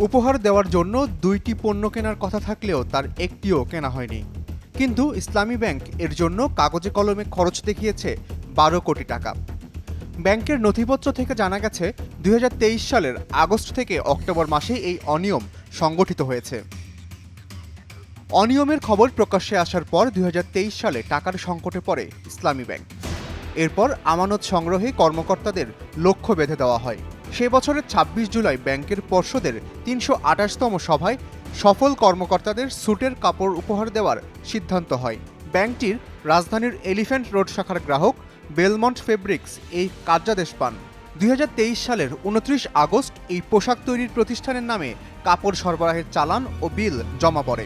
উপহার দেওয়ার জন্য দুইটি পণ্য কেনার কথা থাকলেও তার একটিও কেনা হয়নি। কিন্তু ইসলামী ব্যাংক এর জন্য কাগজে কলমে খরচ দেখিয়েছে বারো কোটি টাকা। ব্যাংকের নথিপত্র থেকে জানা গেছে, দুই হাজার তেইশ সালের আগস্ট থেকে অক্টোবর মাসে এই অনিয়ম সংগঠিত হয়েছে। অনিয়মের খবর প্রকাশ্যে আসার পর দুই হাজার তেইশ সালে টাকার সংকটে পড়ে ইসলামী ব্যাংক। এরপর আমানত সংগ্রহে কর্মকর্তাদের লক্ষ্য বেঁধে দেওয়া হয়। সে বছরের ২৬ জুলাই ব্যাংকের পর্ষদের তিনশো আঠাশতম সভায় সফল কর্মকর্তাদের স্যুটের কাপড় উপহার দেওয়ার সিদ্ধান্ত হয়। ব্যাংকটির রাজধানীর এলিফ্যান্ট রোড শাখার গ্রাহক বেলমন্ট ফেব্রিক্স এই কার্যাদেশ পান। দুই হাজার তেইশ সালের উনত্রিশ আগস্ট এই পোশাক তৈরির প্রতিষ্ঠানের নামে কাপড় সরবরাহের চালান ও বিল জমা পড়ে।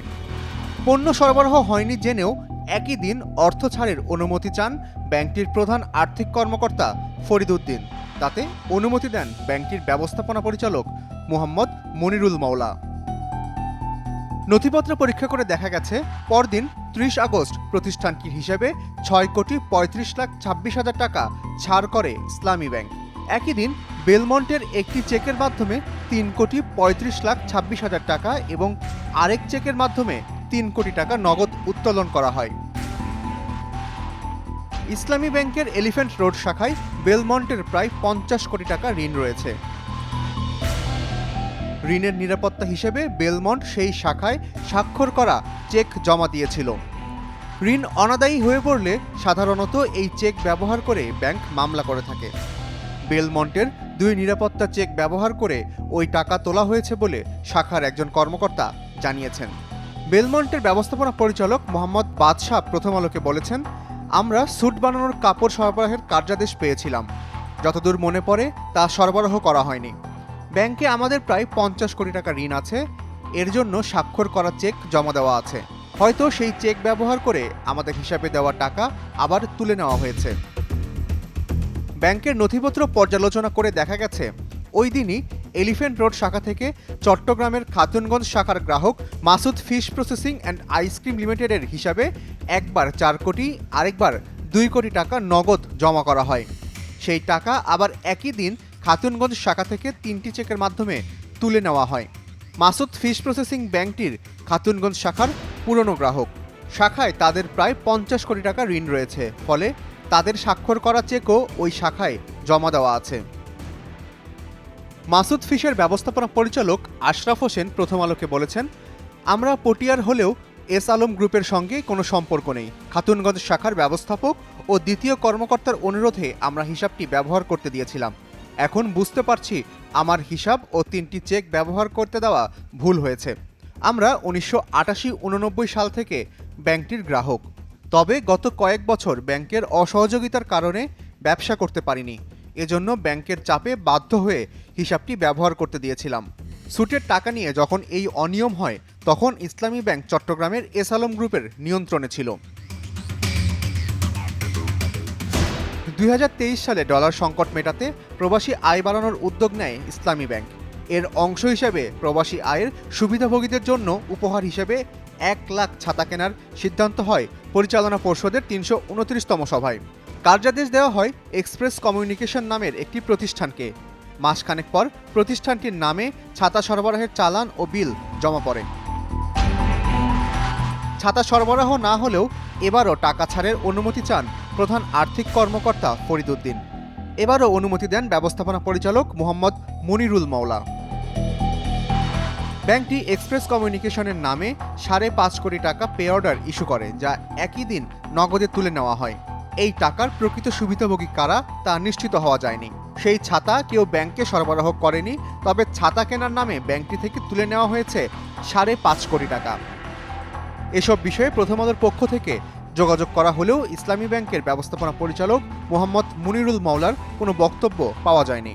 পণ্য সরবরাহ হয়নি জেনেও একই দিন অর্থ ছাড়ের অনুমতি চান ব্যাংকটির প্রধান আর্থিক কর্মকর্তা ফরিদ উদ্দিন তাতে অনুমতি দেন ব্যাংকটির ব্যবস্থাপনা পরিচালক মোহাম্মদ মনিরুল মাওলা। নথিপত্র পরীক্ষা করে দেখা গেছে, পরদিন ত্রিশ আগস্ট প্রতিষ্ঠানটির হিসেবে ছয় কোটি পঁয়ত্রিশ লাখ ছাব্বিশ হাজার টাকা ছাড় করে ইসলামী ব্যাংক। একই দিন বেলমন্টের একটি চেকের মাধ্যমে তিন কোটি পঁয়ত্রিশ লাখ ছাব্বিশ হাজার টাকা এবং আরেক চেকের মাধ্যমে তিন কোটি টাকা নগদ উত্তোলন করা হয়। ইসলামী ব্যাংকের এলিফ্যান্ট রোড শাখায় বেলমন্টের প্রায় পঞ্চাশ কোটি টাকা ঋণ রয়েছে। ঋণের নিরাপত্তা হিসেবে বেলমন্ট সেই শাখায় স্বাক্ষর করা চেক জমা দিয়েছিল। ঋণ অনাদায়ী হয়ে পড়লে সাধারণত এই চেক ব্যবহার করে ব্যাংক মামলা করে থাকে। বেলমন্টের দুই নিরাপত্তা চেক ব্যবহার করে ওই টাকা তোলা হয়েছে বলে শাখার একজন কর্মকর্তা জানিয়েছেন। বেলমন্টের ব্যবস্থাপনা পরিচালক মোহাম্মদ বাদশাহ প্রথম আলোকে বলেছেন আমরা স্যুট বানানোর কাপড় সরবরাহের কার্যাদেশ পেয়েছিলাম। যতদূর মনে পড়ে, তা সরবরাহ করা হয়নি। ব্যাংকে আমাদের প্রায় পঞ্চাশ কোটি টাকা ঋণ আছে। এর জন্য স্বাক্ষর করা চেক জমা দেওয়া আছে। হয়তো সেই চেক ব্যবহার করে আমাদের হিসাবে দেওয়া টাকা আবার তুলে নেওয়া হয়েছে। ব্যাংকের নথিপত্র পর্যালোচনা করে দেখা গেছে, ওই দিনই এলিফ্যান্ট রোড শাখা থেকে চট্টগ্রামের খাতুনগঞ্জ শাখার গ্রাহক Masud fish processing and ice cream লিমিটেডের হিসাবে একবার চার কোটি, আরেকবার দুই কোটি টাকা নগদ জমা করা হয়। সেই টাকা আবার একই দিন খাতুনগঞ্জ শাখা থেকে তিনটি চেকের মাধ্যমে তুলে নেওয়া হয়। মাসুদ ফিশ প্রসেসিং ব্যাংকটির খাতুনগঞ্জ শাখার পুরনো গ্রাহক। শাখায় তাদের প্রায় পঞ্চাশ কোটি টাকা ঋণ রয়েছে, ফলে তাদের স্বাক্ষর করা চেকও ওই শাখায় জমা দেওয়া আছে। মাসুদ ফিশের ব্যবস্থাপনা পরিচালক আশরাফ হোসেন প্রথম আলোকে বলেছেন, আমরা পটিয়ার হলেও এস আলম গ্রুপের সঙ্গে কোনো সম্পর্ক নেই। খাতুনগঞ্জ শাখার ব্যবস্থাপক ও দ্বিতীয় কর্মকর্তার অনুরোধে আমরা হিসাবটি ব্যবহার করতে দিয়েছিলাম। এখন বুঝতে পারছি আমার হিসাব ও তিনটি চেক ব্যবহার করতে দেওয়া ভুল হয়েছে। আমরা উনিশশো আটাশি উননব্বই সাল থেকে ব্যাংকটির গ্রাহক। তবে গত কয়েক বছর ব্যাংকের অসহযোগিতার কারণে ব্যবসা করতে পারিনি। এজন্য ব্যাংকের চাপে বাধ্য হয়ে হিসাবটি ব্যবহার করতে দিয়েছিলাম। সুটের টাকা নিয়ে যখন এই অনিয়ম হয়, তখন ইসলামী ব্যাংক চট্টগ্রামের এস আলম গ্রুপের নিয়ন্ত্রণে ছিল। দুই হাজার তেইশ সালে ডলার সংকট মেটাতে প্রবাসী আয় বাড়ানোর উদ্যোগ নেয় ইসলামী ব্যাংক। এর অংশ হিসেবে প্রবাসী আয়ের সুবিধাভোগীদের জন্য উপহার হিসেবে এক লাখ ছাতা কেনার সিদ্ধান্ত হয় পরিচালনা পর্ষদের তিনশো উনত্রিশতম সভায়। কার্যাদেশ দেওয়া হয় এক্সপ্রেস কমিউনিকেশন নামের একটি প্রতিষ্ঠানকে। মাসখানেক পর প্রতিষ্ঠানটির নামে ছাতা সরবরাহের চালান ও বিল জমা পড়ে। ছাতা সরবরাহ না হলেও এবারও টাকা ছাড়ের অনুমতি চান প্রধান আর্থিক কর্মকর্তা ফরিদ উদ্দিন। এবারও অনুমতি দেন ব্যবস্থাপনা পরিচালক মোহাম্মদ মনিরুল মাওলা। ব্যাংকটি এক্সপ্রেস কমিউনিকেশনের নামে সাড়ে পাঁচ কোটি টাকা পে অর্ডার ইস্যু করে, যা একই দিন নগদে তুলে নেওয়া হয়। এই টাকার প্রকৃত সুবিধাভোগী কারা তা নিশ্চিত হওয়া যায়নি। সেই ছাতা কেউ ব্যাংকে সরবরাহ করেনি, তবে ছাতা কেনার নামে ব্যাংকটি থেকে তুলে নেওয়া হয়েছে সাড়ে পাঁচ কোটি টাকা। এসব বিষয়ে প্রথম আলোর পক্ষ থেকে যোগাযোগ করা হলেও ইসলামী ব্যাংকের ব্যবস্থাপনা পরিচালক মোহাম্মদ মুনিরুল মাওলার কোনো বক্তব্য পাওয়া যায়নি।